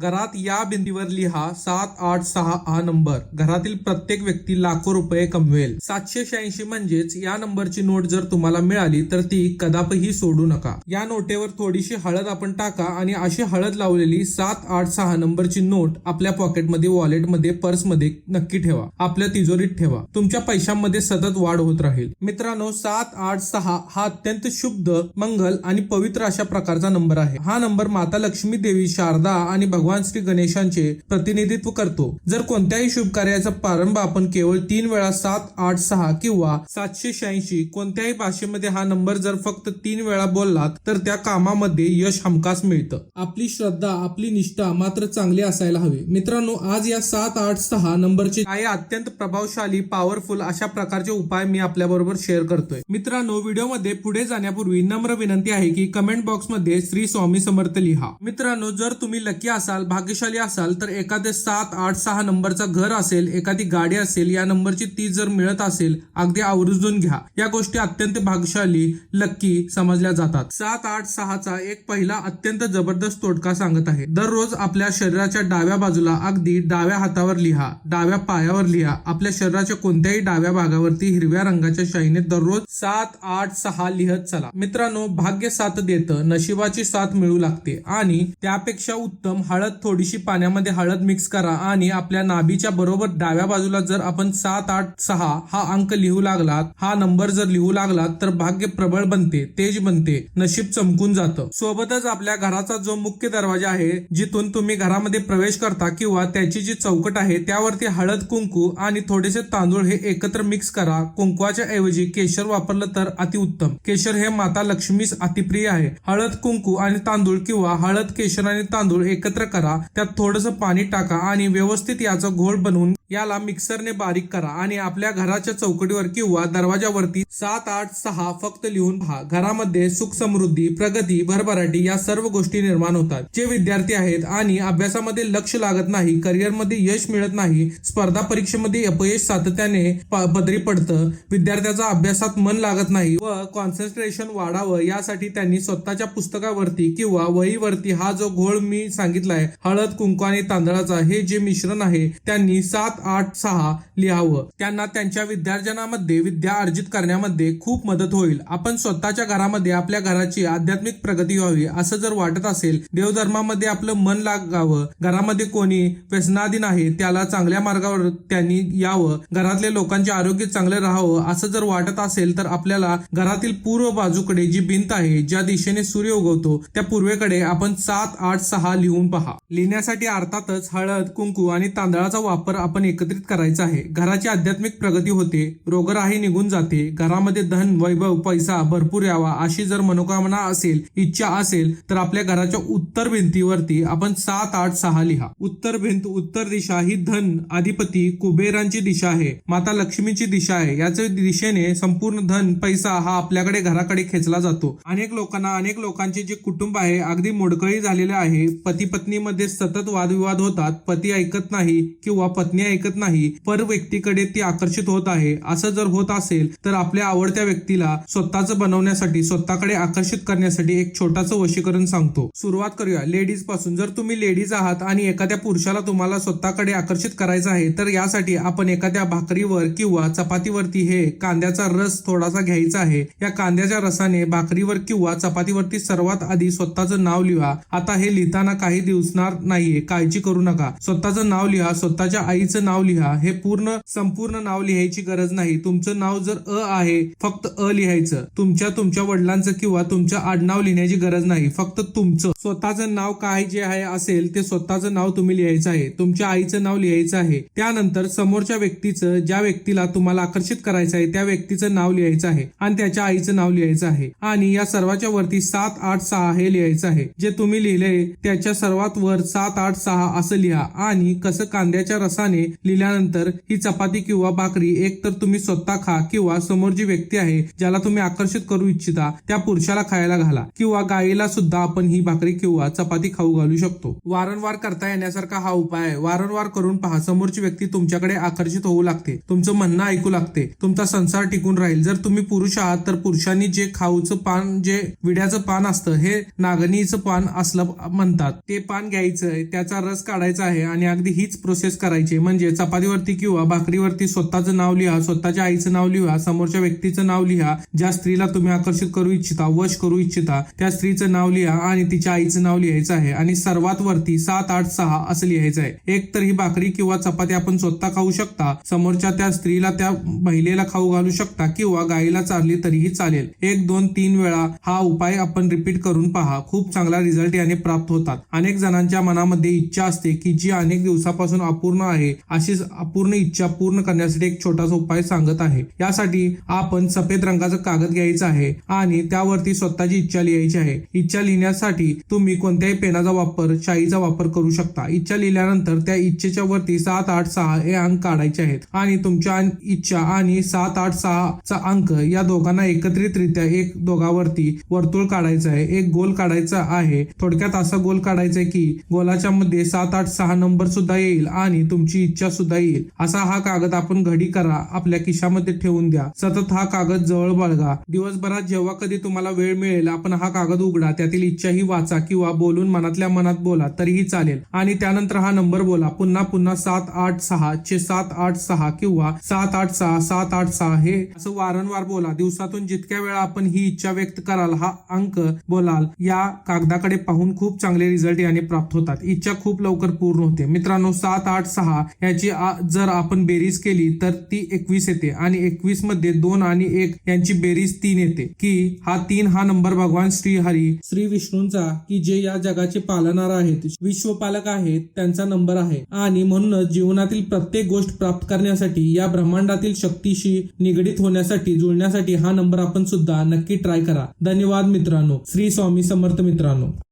घरात या बिंदीवर लिहा सात आठ सहा हा नंबर. घरातील प्रत्येक व्यक्ती लाखो रुपये कमवेल. सातशे शहाऐंशी म्हणजेच या नंबरची नोट जर तुम्हाला मिळाली तर ती कदापही सोडू नका. या नोटेवर थोडीशी हळद आपण टाका आणि अशी हळद लावलेली सात आठ सहा नंबरची नोट आपल्या पॉकेटमध्ये वॉलेटमध्ये पर्समध्ये नक्की ठेवा. आपल्या तिजोरीत ठेवा. तुमच्या पैशांमध्ये सतत वाढ होत राहील. मित्रांनो सात आठ सहा हा अत्यंत शुद्ध मंगल आणि पवित्र अशा प्रकारचा नंबर आहे. हा नंबर माता लक्ष्मी देवी शारदा आणि भगवान भगवान श्री गणेशांचे प्रतिनिधित्व करतो. जर कोणत्याही शुभ कार्याचा प्रारंभ आपण केवळ तीन वेळा सात आठ सहा किंवा सातशे शहाऐंशी कोणत्याही भाषेमध्ये हा नंबर जर फक्त तीन वेळा बोललात तर त्या कामामध्ये यश हमखास मिळतं. आपली श्रद्धा आपली निष्ठा मात्र चांगली असायला हवी. मित्रांनो आज या सात आठ सहा नंबरचे काही अत्यंत प्रभावशाली पॉवरफुल अशा प्रकारचे उपाय मी आपल्या बरोबर शेअर करतोय. मित्रांनो व्हिडिओमध्ये पुढे जाण्यापूर्वी नम्र विनंती आहे की कमेंट बॉक्समध्ये श्री स्वामी समर्थ लिहा. मित्रांनो जर तुम्ही लकी असाल भाग्यशाली असाल तर एखादे सात आठ सहा नंबरचा घर असेल एखादी गाडी असेल या नंबरची ती जर मिळत असेल अगदी आवर्जून घ्या. या गोष्टी अत्यंत भाग्यशाली लक्की समजल्या जातात. सात आठ सहाचा एक पहिला अत्यंत जबरदस्त तोडका सांगत आहे. दररोज आपल्या शरीराच्या डाव्या बाजूला अगदी डाव्या हातावर लिहा डाव्या पायावर लिहा. आपल्या शरीराच्या कोणत्याही डाव्या भागावरती हिरव्या रंगाच्या शाईने दररोज सात आठ सहा लिहत चला. मित्रांनो भाग्य साथ देतं नशिबाची साथ मिळू लागते आणि त्यापेक्षा उत्तम हळद थोडीशी पाण्यामध्ये हळद मिक्स करा आणि आपल्या नाभीच्या बरोबर डाव्या बाजूला जर आपण सात आठ सहा हा अंक लिहू लागलात हा नंबर जर लिहू लागलात तर भाग्य प्रबळ बनते तेज बनते नशीब चमकून जातं. सोबतच आपल्या घराचा जो मुख्य दरवाजा आहे जिथून तुम्ही घरामध्ये प्रवेश करता किंवा त्याची जी चौकट आहे त्यावरती हळद कुंकू आणि थोडेसे तांदूळ हे एकत्र मिक्स करा. कुंकवाच्या ऐवजी केशर वापरलं तर अतिउत्तम केशर हे माता लक्ष्मीस अतिप्रिय आहे. हळद कुंकू आणि तांदूळ किंवा हळद केशर आणि तांदूळ एकत्र करा त्यात थोडंसं पाणी टाका आणि व्यवस्थित याचा घोळ बनवून याला मिक्सरने बारीक करा आणि आपल्या घराच्या चौकटीवर किंवा दरवाजावरती सात आठ सहा फक्त लिहून पहा. घरामध्ये सुख समृद्धी प्रगती भरभराटी या सर्व गोष्टी निर्माण होतात. जे विद्यार्थी आहेत आणि अभ्यासामध्ये लक्ष लागत नाही करिअरमध्ये यश मिळत नाही स्पर्धा परीक्षेमध्ये अपयश सातत्याने पदरी पडतं विद्यार्थ्याचा अभ्यासात मन लागत नाही व कॉन्सन्ट्रेशन वाढावं यासाठी त्यांनी स्वतःच्या पुस्तकावरती किंवा वहीवरती हा जो घोळ मी सांगितलाय हळद कुंकू आणि तांदळाचा हे जे मिश्रण आहे त्यांनी सात आठ सहा लिहावं. त्यांना त्यांच्या विद्यार्जनामध्ये विद्या अर्जित करण्यामध्ये खूप मदत होईल. आपण स्वतःच्या घरामध्ये आपल्या घराची आध्यात्मिक प्रगती व्हावी असं जर वाटत असेल देवधर्मामध्ये आपलं मन लागावं घरामध्ये कोणी व्यसनादी नाही त्याला चांगल्या मार्गावर त्यांनी यावं घरातल्या लोकांचे आरोग्य चांगले राहावं असं जर वाटत असेल तर आपल्याला घरातील पूर्व बाजूकडे जी भिंत आहे ज्या दिशेने सूर्य उगवतो त्या पूर्वेकडे आपण सात आठ सहा लिहून पहा. लिहिण्यासाठी अर्थातच हळद कुंकू आणि तांदळाचा वापर आपण एकत्रित करायचा आहे. घराची आध्यात्मिक प्रगती होते. रोगराही निघून जाते. घरामध्ये धन वैभव पैसा भरपूर यावा अशी जर मनोकामना असेल इच्छा असेल तर आपल्या घराच्या उत्तर भिंतीवरती आपण सात आठ सहा लिहा. उत्तर भिंत उत्तर दिशा ही धन अधिपती कुबेरांची दिशा आहे. माता लक्ष्मीची दिशा आहे. याच्या दिशेने संपूर्ण धन पैसा हा आपल्याकडे घराकडे खेचला जातो. अनेक लोकांना अनेक लोकांचे जे कुटुंब आहे अगदी मोडकळी झालेले आहे. पती पत्नीमध्ये सतत वादविवाद होतात. पती ऐकत नाही किंवा पत्नी ऐकत नाही पर व्यक्तीकडे ती आकर्षित होत आहे. असं जर होत असेल तर आपल्या आवडत्या व्यक्तीला स्वतःच बनवण्यासाठी स्वतःकडे आकर्षित करण्यासाठी एक छोटासा वशीकरण सांगतो. सुरुवात करूया. लेडीजपासून. जर तुम्ही लेडीज आहात आणि एखाद्या पुरुषाला तुम्हाला स्वतःकडे आकर्षित करायचं आहे तर यासाठी आपण एखाद्या भाकरीवर किंवा चपातीवरती हे कांद्याचा रस थोडासा घ्यायचा आहे. या कांद्याच्या रसाने भाकरीवर किंवा चपातीवरती सर्वात आधी स्वतःचं नाव लिहा. आता हे लिहिताना काही दिवसणार नाहीये. काळजी करू नका. स्वतःचं नाव लिहा. स्वतःच्या आईचं नाव लिहा. हे पूर्ण संपूर्ण नाव लिहायची गरज नाही. तुमचं नाव जर अ आहे फक्त अ लिहायचं. तुमच्या तुमच्या वडिलांचं किंवा तुमचं आडनाव लिहिण्याची गरज नाही. फक्त तुमचं. स्वतःचं नाव काय जे आहे असेल ते स्वतःचं नाव तुम्ही लिहायचं आहे. तुमच्या आईचं नाव लिहायचं आहे. त्यानंतर समोरच्या व्यक्तीचं ज्या व्यक्तीला तुम्हाला आकर्षित करायचं आहे त्या व्यक्तीचं नाव लिहायचं आहे आणि त्याच्या आईचं नाव लिहायचं आहे. आणि या सर्वाच्या वरती सात आठ सहा हे लिहायचं आहे. जे तुम्ही लिहिले त्याच्या सर्वात वर सात आठ सहा असं लिहा. आणि कसं कांद्याच्या रसाने लिहिल्यानंतर ही चपाती किंवा भाकरी एक तर तुम्ही स्वतः खा किंवा समोर जी व्यक्ती आहे ज्याला तुम्ही आकर्षित करू इच्छिता त्या पुरुषाला खायला घाला. किंवा गायीला सुद्धा आपण ही भाकरी किंवा चपाती खाऊ घालू शकतो. वारंवार करता येण्यासारखा हा उपाय आहे. वारंवार करून पहा समोरची व्यक्ती तुमच्याकडे आकर्षित होऊ लागते. तुमचं म्हणणं ऐकू लागते. तुमचा संसार टिकून राहील. जर तुम्ही पुरुष आहात तर पुरुषांनी जे खाऊचं पान जे विड्याचं पान असतं हे नागणीचं पान असलं म्हणतात. ते पान घ्यायचंय त्याचा रस काढायचा आहे आणि अगदी हीच प्रोसेस करायची म्हणजे म्हणजे चपातीवरती किंवा भाकरीवरती स्वतःचं नाव लिहा स्वतःच्या आईचं नाव लिहा समोरच्या व्यक्तीचं नाव लिहा ज्या स्त्रीला तुम्ही आकर्षित करू इच्छिता वश करू इच्छिता त्या स्त्रीचं नाव लिहा आणि तिच्या आईचं नाव लिहायचं आहे. आणि सर्वात वरती सात आठ सहा असं लिहायचं आहे. एक तर ही भाकरी किंवा चपाती आपण स्वतः खाऊ शकता समोरच्या त्या स्त्रीला त्या महिलेला खाऊ घालू शकता किंवा गाईला चालली तरीही चालेल. एक दोन तीन वेळा हा उपाय आपण रिपीट करून पहा. खूप चांगला रिझल्ट याने प्राप्त होतात. अनेक जणांच्या मनामध्ये इच्छा असते की जी अनेक दिवसापासून अपूर्ण आहे अशीच अपूर्ण इच्छा पूर्ण करण्यासाठी एक छोटासा उपाय सांगत आहे. यासाठी आपण सफेद रंगाचा कागद घ्यायचा आहे आणि त्यावरती स्वतःची इच्छा लिहायची आहे. इच्छा लिहिण्यासाठी तुम्ही कोणत्याही पेनाचा वापर शाईचा वापर करू शकता. इच्छा लिहिल्यानंतर त्या इच्छेच्या वरती सात आठ सहा हे अंक काढायचे आहेत. आणि तुमच्या इच्छा आणि सात आठ सहा चा अंक या दोघांना एकत्रितरित्या एक दोघावरती वर्तुळ काढायचं आहे. एक गोल काढायचा आहे. थोडक्यात असा गोल काढायचा आहे की गोलाच्या मध्ये सात आठ सहा नंबर सुद्धा येईल आणि तुमची इच्छा सुद्धा येईल. असा हा कागद आपण घडी करा आपल्या खिशामध्ये ठेवून द्या. सतत हा कागद जवळ बाळगा. दिवसभरात जेव्हा कधी तुम्हाला वेळ मिळेल आपण हा कागद उघडा. त्यातील इच्छाही वाचा किंवा बोलून मनातल्या मनात बोला तरीही चालेल. आणि त्यानंतर हा नंबर बोला. पुन्हा पुन्हा सात आठ सहा चे सात आठ सहा किंवा सात आठ सहा सात आठ सहा हे असं वारंवार बोला. दिवसातून जितक्या वेळा आपण ही इच्छा व्यक्त कराल हा अंक बोलाल या कागदाकडे पाहून खूप चांगले रिझल्ट याने प्राप्त होतात. इच्छा खूप लवकर पूर्ण होते. मित्रांनो सात आठ सहा या आ- जर आपण बेरीज केली तर ती एकवीस येते. आणि एकवीसमध्ये दोन आणि एक यांची बेरीज तीन येते. की हा तीन हा नंबर भगवान श्री हरी श्री विष्णूंचा की जे या जगाचे पालनार आहेत विश्वपालक आहेत त्यांचा नंबर आहे. आणि म्हणूनच जीवनातील प्रत्येक गोष्ट प्राप्त करण्यासाठी या ब्रह्मांडातील शक्तीशी निगडीत होण्यासाठी जुळण्यासाठी हा नंबर आपण सुद्धा नक्की ट्राय करा. धन्यवाद मित्रांनो. श्री स्वामी समर्थ मित्रांनो.